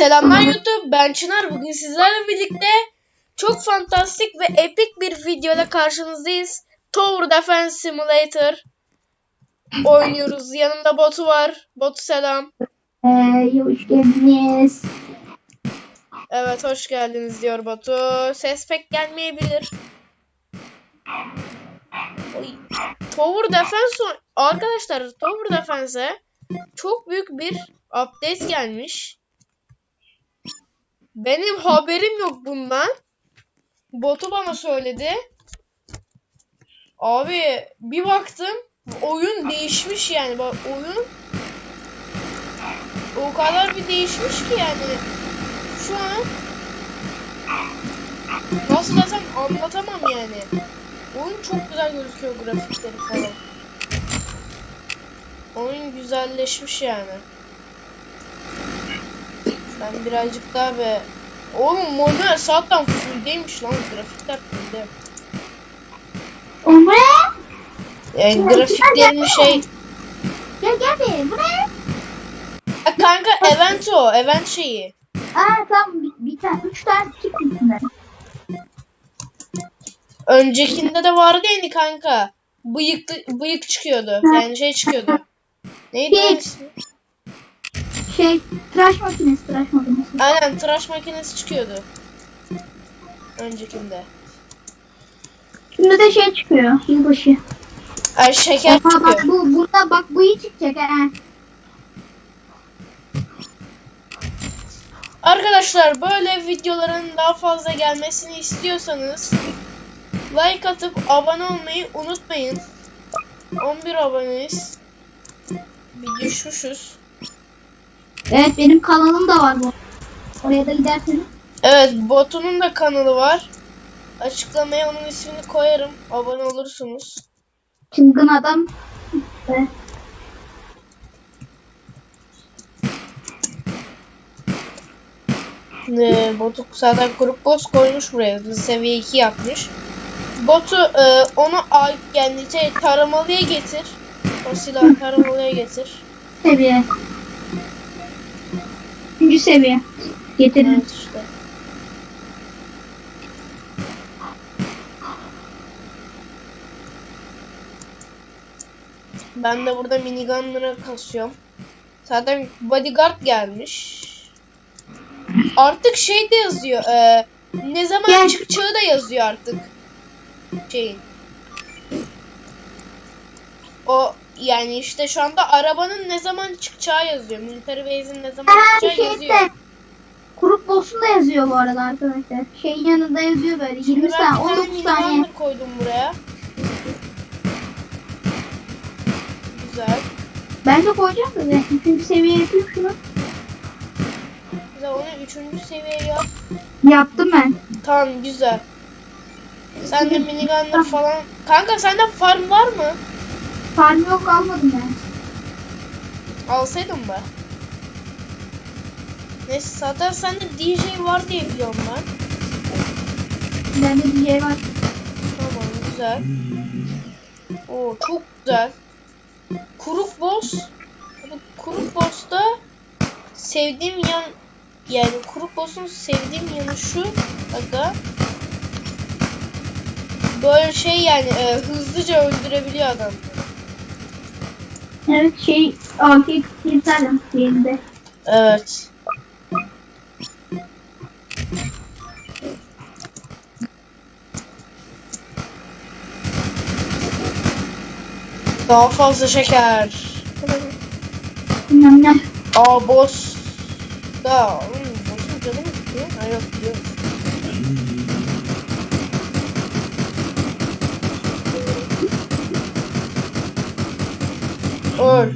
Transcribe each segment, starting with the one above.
Selamlar YouTube, ben Çınar. Bugün sizlerle birlikte çok fantastik ve epik bir videoyla karşınızdayız. Tower Defense Simulator oynuyoruz. Yanımda botu var. Botu selam. Ee, hoş geldiniz. Evet, hoş geldiniz diyor botu. Ses pek gelmeyebilir. Oy. Tower Defense Arkadaşlar Tower Defense'e çok büyük bir update gelmiş. Benim haberim yok bundan. Botu bana söyledi. Abi bir baktım oyun değişmiş yani. Bak oyun o kadar bir değişmiş ki yani. Şu an nasıl desem anlatamam yani. Oyun çok güzel gözüküyor grafikleri falan. Oyun güzelleşmiş yani. Ben birazcık daha be... Oğlum model zaten fulldeymiş lan grafikler fullde. O bu ne? Yani grafiklerin şey... Gel gel be. Bu ne? Ha, kanka event o, event şeyi. Aa tamam bir, bir tane üç tane çıktı içinden. Öncekinde de vardı yani kanka. Bıyık, bıyık çıkıyordu. Yani şey çıkıyordu. Neydi ismi? Şey tıraş makinesi tıraş makinesi. Aynen tıraş makinesi çıkıyordu. Öncekinde. Şimdi de şey çıkıyor. Yılbaşı. Ay şeker bak çıkıyor. bu burada bak bu iyi çıkacak ha. Arkadaşlar böyle videoların daha fazla gelmesini istiyorsanız like atıp abone olmayı unutmayın. 11 aboneyiz. Bir düşmüşüz. Evet benim kanalım da var bu. Oraya da giderseniz. Evet botunun da kanalı var. Açıklamaya onun ismini koyarım. Abone olursunuz. Çılgın adam. Evet. Ee, botu zaten grup boss koymuş buraya. Seviye 2 yapmış. Botu e, onu al yani şey, taramalıya getir. O silahı taramalıya getir. Seviye. Üçüncü seviye. Getirin. Evet işte. Ben de burada minigunlara kasıyorum. Zaten bodyguard gelmiş. Artık şey de yazıyor. e, ne zaman Gel. çıkacağı da yazıyor artık. Şeyin. O yani işte şu anda arabanın ne zaman çıkacağı yazıyor. Military Base'in ne zaman Ha çıkacağı şey yazıyor. Grup boss'un da yazıyor bu arada arkadaşlar. Şeyin yanında yazıyor böyle 20 Şimdi ben saniye, bir tane 19 saniye. minigunner koydum buraya. Güzel. Ben de koyacağım da ben 3. seviye yapayım şunu. Güzel onu üçüncü seviyeye yap. Yaptım ben. Tamam güzel. Sen de minigunner falan. Kanka sende farm var mı? Farm yok almadım ben. Alsaydın be. Neyse zaten sende DJ var diye biliyorum ben. Bende DJ var. Tamam güzel. Oo çok güzel. Kuruk boss. Kuruk boss'ta sevdiğim yan yani kuruk boss'un sevdiğim yanı şu aga. Böyle şey yani e, hızlıca öldürebiliyor adam. Evet şey AK yeterlim yerinde. Evet. Daha fazla şeker. Bilmem ne. Aa boss. Da. Hmm, boss'un canı mı gidiyor? Ha yok Öl.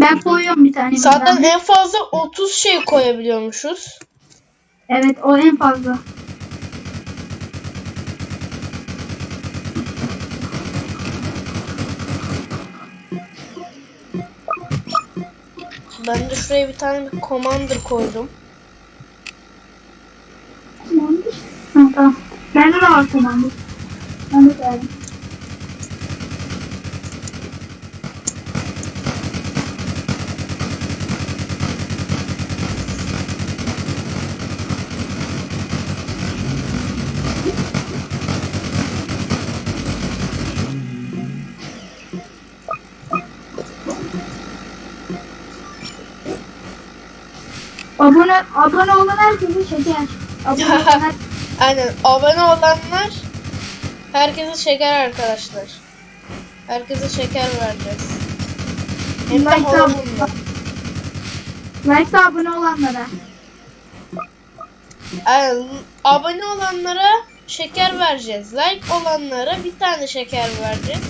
Ben koyuyorum bir tane. Zaten en fazla 30 şey koyabiliyormuşuz. Evet o en fazla. Ben de şuraya bir tane bir commander koydum. Ha, tamam. Bende de var tamamdır. Ben de koyarım. Abone, abone olan herkese şeker. Abone olan her- Aynen abone olanlar herkese şeker arkadaşlar. Herkese şeker vereceğiz. Hem de Like da- hormonla. like da abone olanlara. Aynen, abone olanlara şeker vereceğiz. Like olanlara bir tane şeker vereceğiz.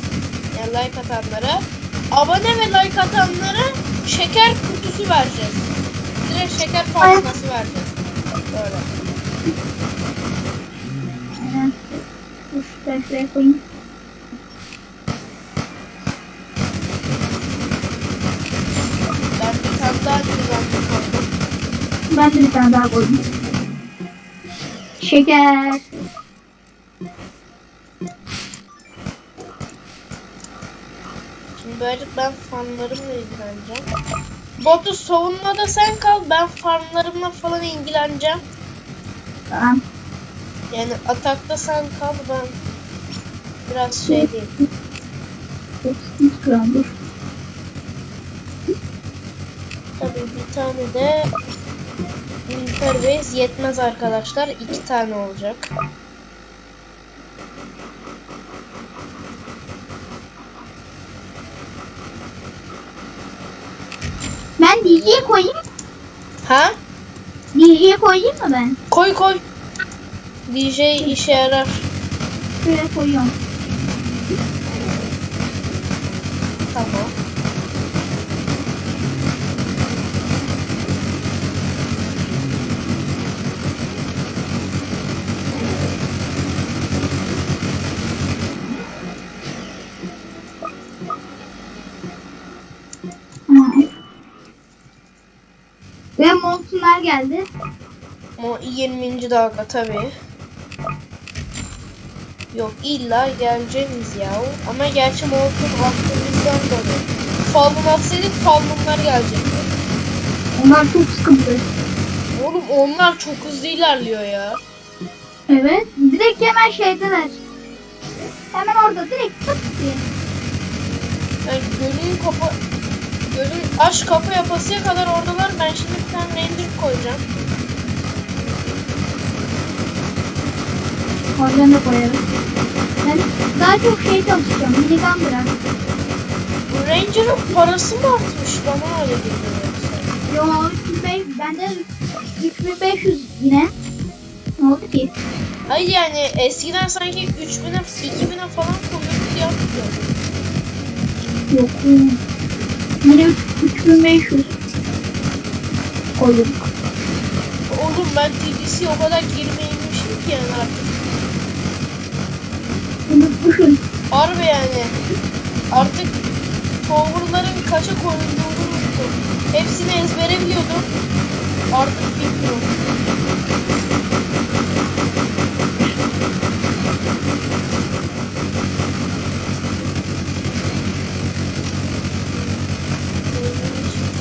Yani like atanlara. Abone ve like atanlara şeker kutusu vereceğiz. Direkt şeker parçası vereceğiz. Böyle. Şuraya koyayım. Ben bir tane daha koydum. Ben de bir tane daha koydum. Şeker. Şimdi böyle ben farmlarımla ilgileneceğim. Botu savunmada sen kal. Ben farmlarımla falan ilgileneceğim. Tamam. Yani atakta sen kal. Ben biraz şey diyeyim. An, dur. Tabii bir tane de Militer Base yetmez arkadaşlar. iki tane olacak. Ben DJ'ye koyayım. Ha? DJ'ye koyayım mı ben? Koy koy. DJ işe yarar. Şuraya koyuyorum. Tamam. Ve monsunlar geldi. O 20. dalga tabii. Yok illa geleceğiz ya. Ama gerçi Molotov aklımızdan dolayı. Falcon atsaydık Falcon'lar gelecekti. Onlar çok sıkıntı. Oğlum onlar çok hızlı ilerliyor ya. Evet. Direkt hemen şeydeler. Hemen orada direkt tık diye. Yani gölün kapa... Gölün aç kapı yapasıya kadar oradalar. Ben şimdi bir tane render koyacağım. Oradan da koyarım. Ben daha çok şey çalışacağım. Minigun bırak. Bu Ranger'ın parası mı artmış? Bana öyle geliyor. Yo 3500. Bende 3500 yine. Ne oldu ki? Hayır yani eskiden sanki 3000'e 2000'e falan koyuyordu diye hatırlıyorum. Yok. Yine 3500 koydum. Oğlum ben TDC'ye o kadar girmeymişim ki yani artık. Unutmuşum. Harbi yani. Artık tower'ların kaça koyulduğunu unuttum. Hepsini ezbere biliyordum. Artık bilmiyorum.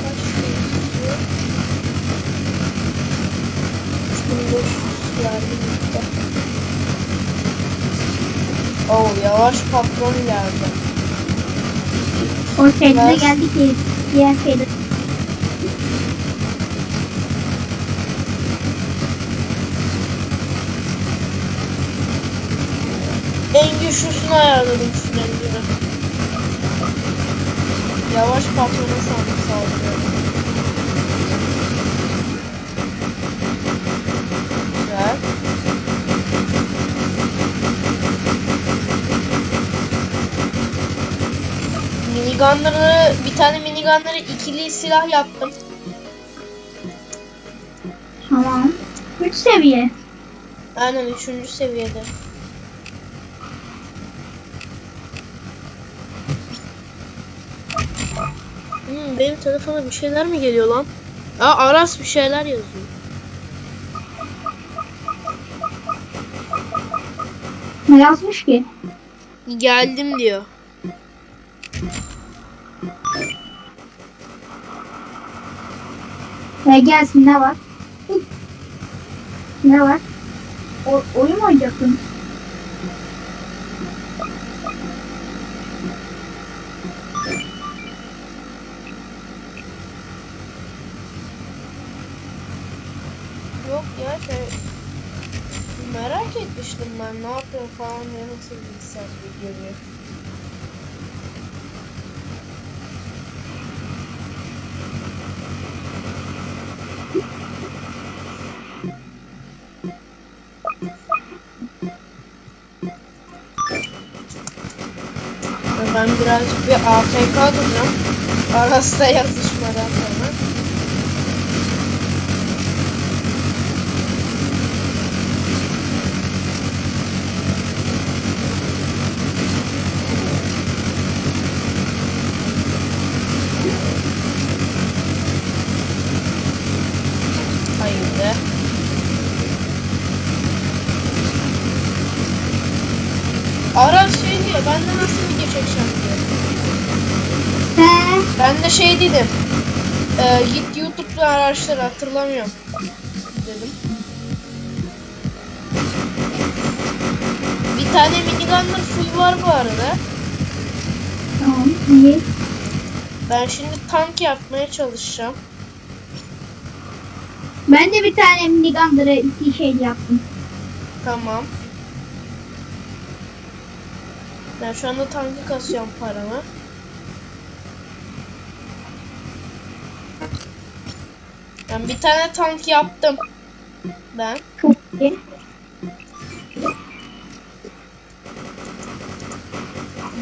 Kaç şey istiyor? 3500 verdi gitti. Oo yavaş patron geldi. O şeyde Ben- geldi ki diğer şeyde. En güçlüsünü ayarladım sürencini. Yavaş patrona sağlık sağlıyorum. Güzel. Minigunları, bir tane minigunları ikili silah yaptım. Tamam. 3 seviye. Aynen üçüncü seviyede. Hmm, benim telefona bir şeyler mi geliyor lan? Aa Aras bir şeyler yazıyor. Ne yazmış ki? Geldim diyor. E gelsin ne var? Ne var? O, oyun mu oynayacaksın? Yok ya şey merak etmiştim ben ne yapıyor falan diye nasıl bilgisayar görüyor. Ben birazcık bir AFK duracağım. Aras'ta yazışmadan sonra. Hayırlı. Aras şey diyor, ben de He. Ben de şey dedim. E, git YouTube'da araştır hatırlamıyorum. Dedim. Bir tane minigunner full var bu arada. Tamam iyi. Ben şimdi tank yapmaya çalışacağım. Ben de bir tane minigandır'a iki şey yaptım. Tamam. Ben şu anda tankı kasıyorum paramı. Ben bir tane tank yaptım. Ben.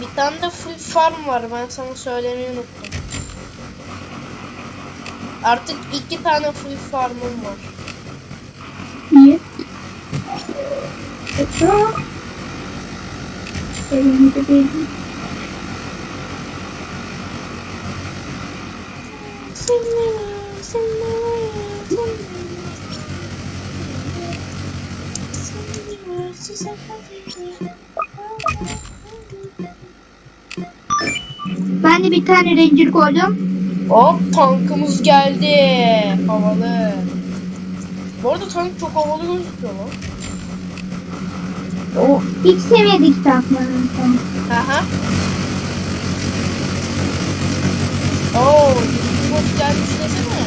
Bir tane de full farm var. Ben sana söylemeyi unuttum. Artık iki tane full farmım var. İyi. Çok. Elimde değil. Ben de bir tane ranger koydum. Hop tankımız geldi. Havalı. Bu arada tank çok havalı gözüküyor lan. O ilk seviyedeki tankların sonu. Aha. Oo, bir bot gelmiş desene.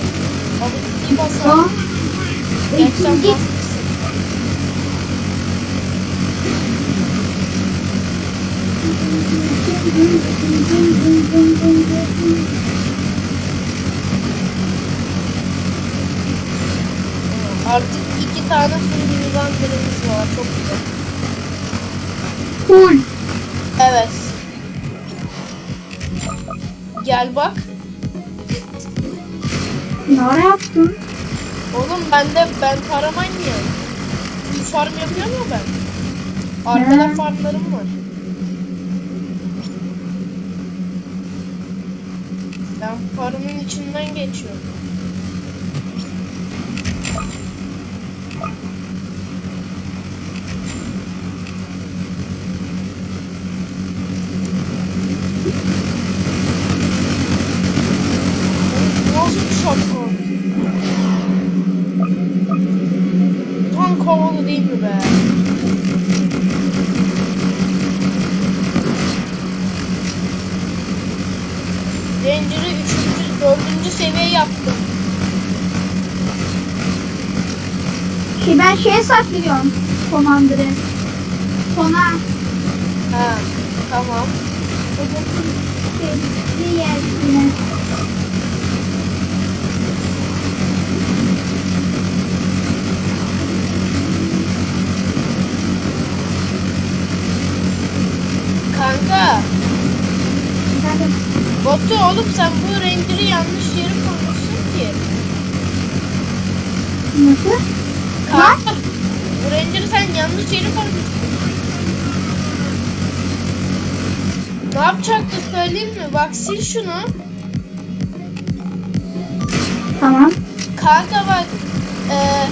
Abi bir basar. O Gerçekten ikinci. Artık iki tane full minigunlarımız var. Çok güzel. Full. Evet. Gel bak. Ne yaptın? Oğlum ben de ben ya. Full farm yapıyorum ya ben. Arkada He. farmlarım var. Ben farmın içinden geçiyorum. Nasıl bir şapka? Tank havalı değil mi be? Ranger'ı 3. 4. seviye yaptım. Şey ben şeye saklıyorum. Commander'ı. Sona. Ha, tamam. Bir yersine. Kanka, Efendim, Batu oğlum sen bu Ranger'ı yanlış yere koymuşsun ki. Nasıl? Kanka, Ranger'ı sen yanlış yere koymuşsun. Ne yapacaktı söyleyeyim mi? Bak sil şunu. Tamam. Kanka bak. eee,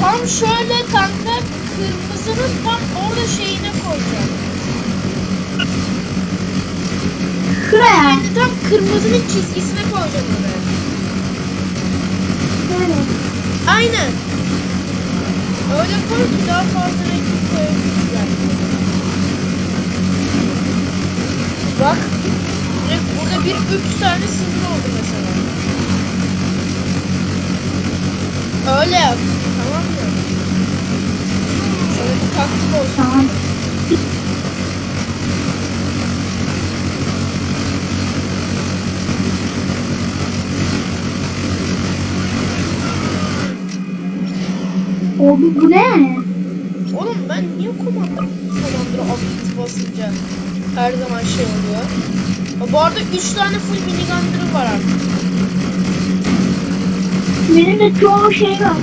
tam şöyle kanka kırmızının tam orada şeyine koyacağım. Şuraya. Yani tam kırmızının çizgisine koyacağım oraya. Aynen. Öyle koy daha fazla renkli koyabilirler. Bak. E, burada bir üç tane sınır oldu mesela. Öyle yap. Tamam mı? Şöyle bir taktik olsun. Tamam. Abi bu ne? Oğlum ben niye komanda komandara ability basınca her zaman şey oluyor. Bu arada 3 tane full minigun'ları var artık. Benim de çoğu şey var.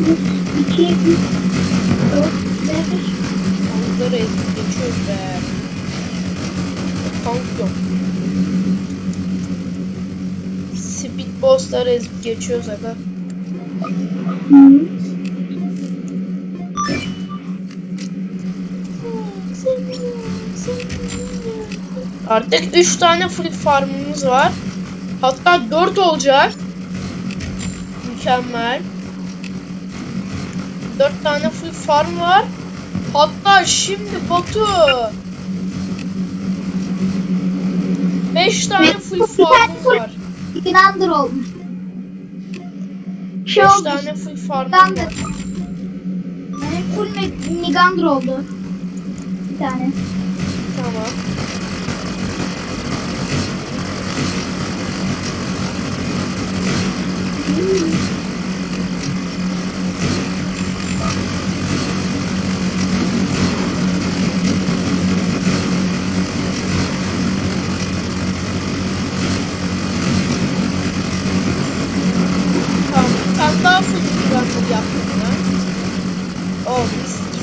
Bir, iki, üç, dört, beş. Onları ezip geçiyoruz be. Tank yok. Boss'ları geçiyoruz aga. Artık 3 tane full farmımız var. Hatta 4 olacak. Mükemmel. 4 tane full farm var. Hatta şimdi Batu 5 tane full farmımız var. Günander olmuş. 5 Şey oldu. tane full Nigander. var. Yani full Ni- Nigander oldu. Bir tane. Tamam. Tamam. Bir tane daha full Nigander yaptım ben. Oh, mis-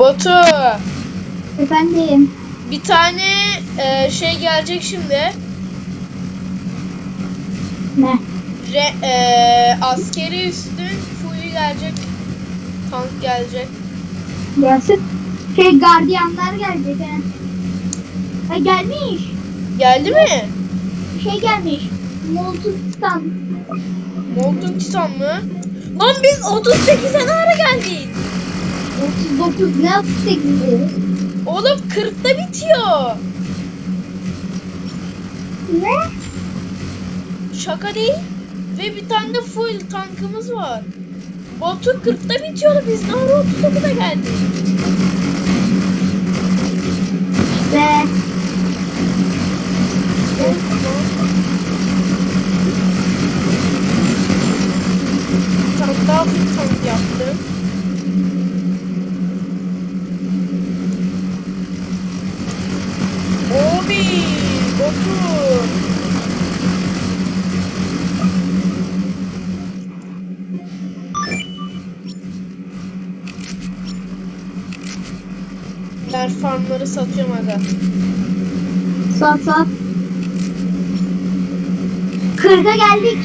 Batu Efendim. bir tane e, şey gelecek şimdi. Ne? Re, e, askeri üstün full gelecek. Tank gelecek. Gelsin. Şey gardiyanlar gelecek he. Ha gelmiş. Geldi mi? Şey gelmiş. Molotof'tan. Molten Titan mı? Lan biz 38'e ne ara geldik? 39 ne 38'i? Oğlum 40'ta bitiyor. Ne? Şaka değil. Ve bir tane de full tankımız var. Batu 40'ta bitiyordu biz ara 39'a geldik. Ve tane daha full tank yaptım. Obi! Batu! Ben farmları satıyorum aga. sat sat. 40'a geldik.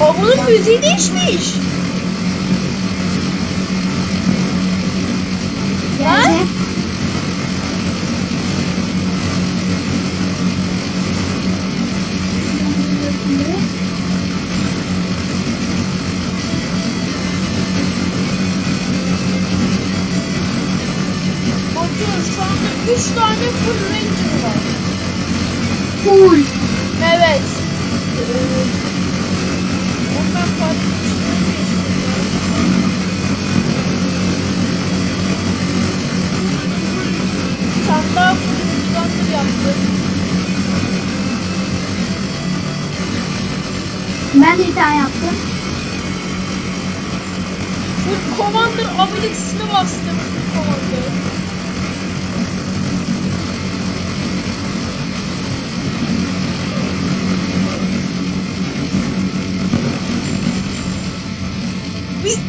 Bunun müziği değişmiş. Geldi. 3 tane full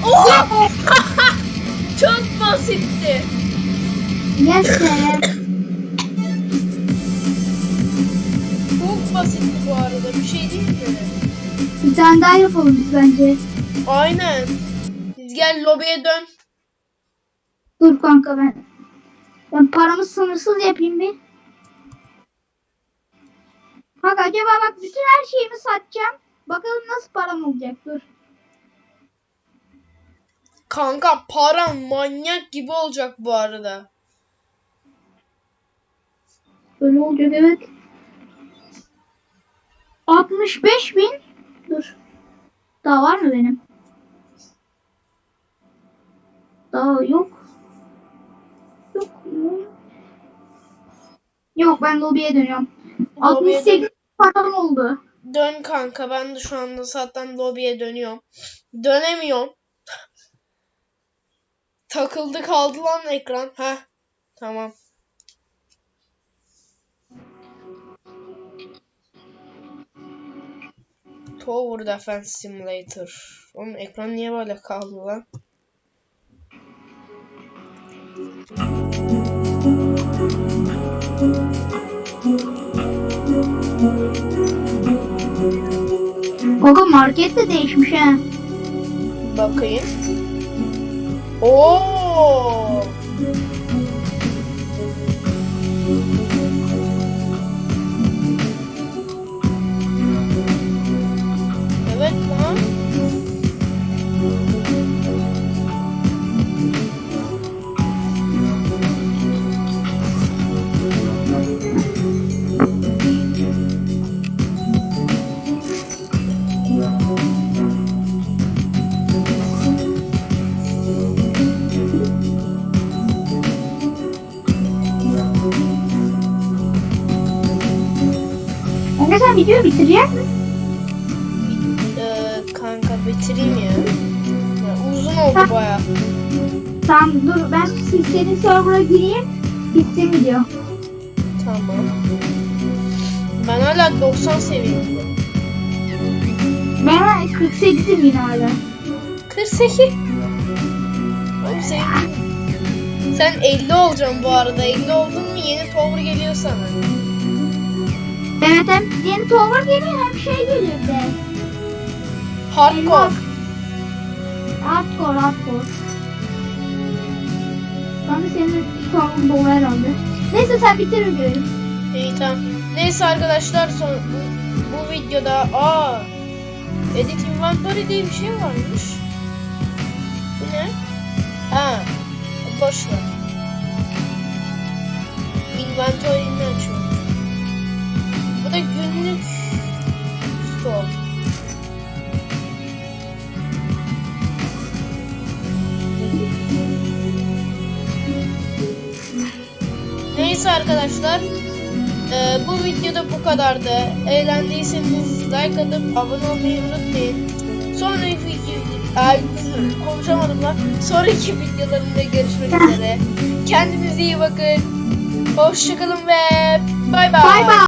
Oh! Çok basitti. Yes be. Çok basitti bu arada. Bir şey değil mi? Bir tane daha yapalım biz bence. Aynen. Gel lobiye dön. Dur kanka ben. Ben paramı sınırsız yapayım bir. Bak acaba bak bütün her şeyimi satacağım. Bakalım nasıl param olacak dur. Kanka param manyak gibi olacak bu arada. Böyle olacak evet. 65 bin. Dur. Daha var mı benim? Daha yok. Yok mu? Yok ben lobiye dönüyorum. Lobiye 68 param oldu. Dön kanka ben de şu anda zaten lobiye dönüyorum. Dönemiyorum. Takıldı kaldı lan ekran. Heh. Tamam. Tower Defense Simulator. Oğlum ekran niye böyle kaldı lan? Kanka market de değişmiş ha. Bakayım. Oo! Kanka sen videoyu bitirecek misin? Ee, kanka bitireyim ya. ya uzun oldu baya. Tamam dur ben senin server'a gireyim. Bitsin video. Tamam. Ben hala 90 seviyedeyim. Ben 48'im yine hala. 48. Oğlum sen, sen 50 olacaksın bu arada. 50 oldun mu yeni tower geliyor sana. Evet hem yeni tower geliyor hem şey geliyor de. Hardcore. Hardcore hardcore. Ben de senin tower'ın dolu herhalde. Neyse sen bitir videoyu. İyi tamam. Neyse arkadaşlar son, bu, bu videoda aa Edit Inventory diye bir şey varmış. Bu ne? Ha. Boş ver. Inventory'ini açıyorum. Da günlük store. Neyse arkadaşlar. eee, bu videoda bu kadardı. Eğlendiyseniz like atıp abone olmayı unutmayın. Sonraki video konuşamadım lan. Sonraki videolarımda görüşmek üzere. Kendinize iyi bakın. Hoşçakalın ve. Bay bay.